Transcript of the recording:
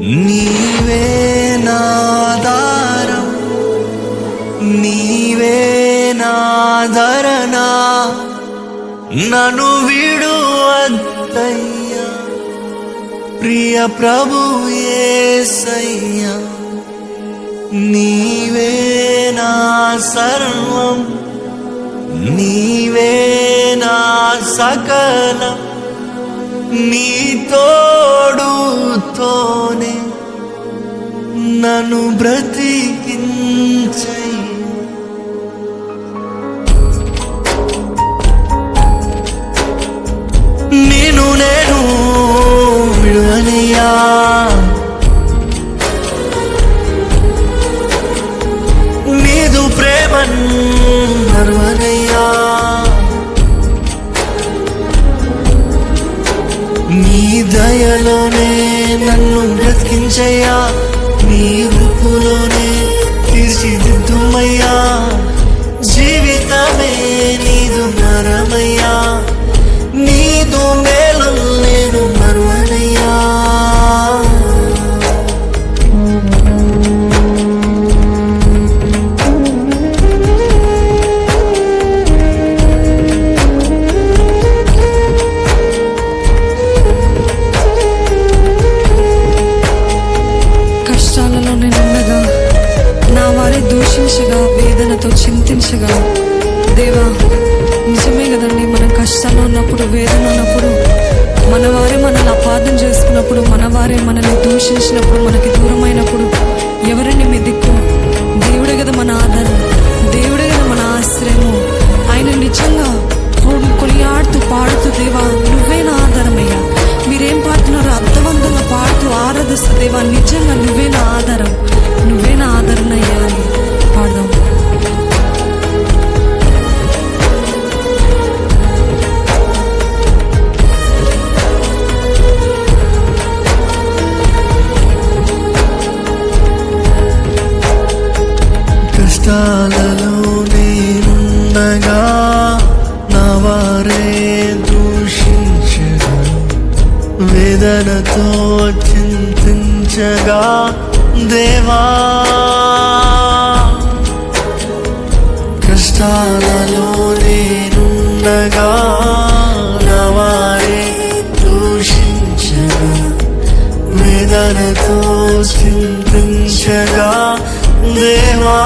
నీవే నాదారం నీవే నాదరనా నన్ను విడు అద్దయ్యా ప్రియ ప్రభు యేసయ్యా నీవే నా సర్వం నీవే నా సకలం. నీ తోడు నేను నేను విడువనయ్యా నీదు ప్రేమన్ మరువనయ్యా నీ దయలోనే నన్ను బ్రతికించయ్యా. నీ రూపులోనే తీర్చిదిద్దుమయ్యా. జీవితమే నీదు మరమయ్యా దూషించగా వేదనతో చింతించగా దేవా నిజమే కదండి మనం కష్టాలు ఉన్నప్పుడు వేదన ఉన్నప్పుడు మనవారే మనల్ని అపార్థం చేసుకున్నప్పుడు మనవారే మనల్ని దూషించినప్పుడు మనకి దూరమైనప్పుడు ఎవరండి మీ దిక్కు? దేవుడే కదా మన ఆధారం దేవుడే కదా మన ఆశ్రయము. ఆయన నిజంగా కొనియాడుతూ పాడుతూ దేవా నువ్వే నా ఆధారమయ్యా. మీరేం పాడుతున్నారో అర్థవంతంగా పాడుతూ ఆరాధిస్తూ దేవా నిజంగా నువ్వే నా ఆధారం నువ్వే నా ఆధారణ కష్టాలలో నేనుండగా నా వారే దూషించగా వేదనతో చింతించగా దేవా. కష్టాలలో నేనుండగా నా వారే దూషించగా వేదనతో చింతించగా దేవా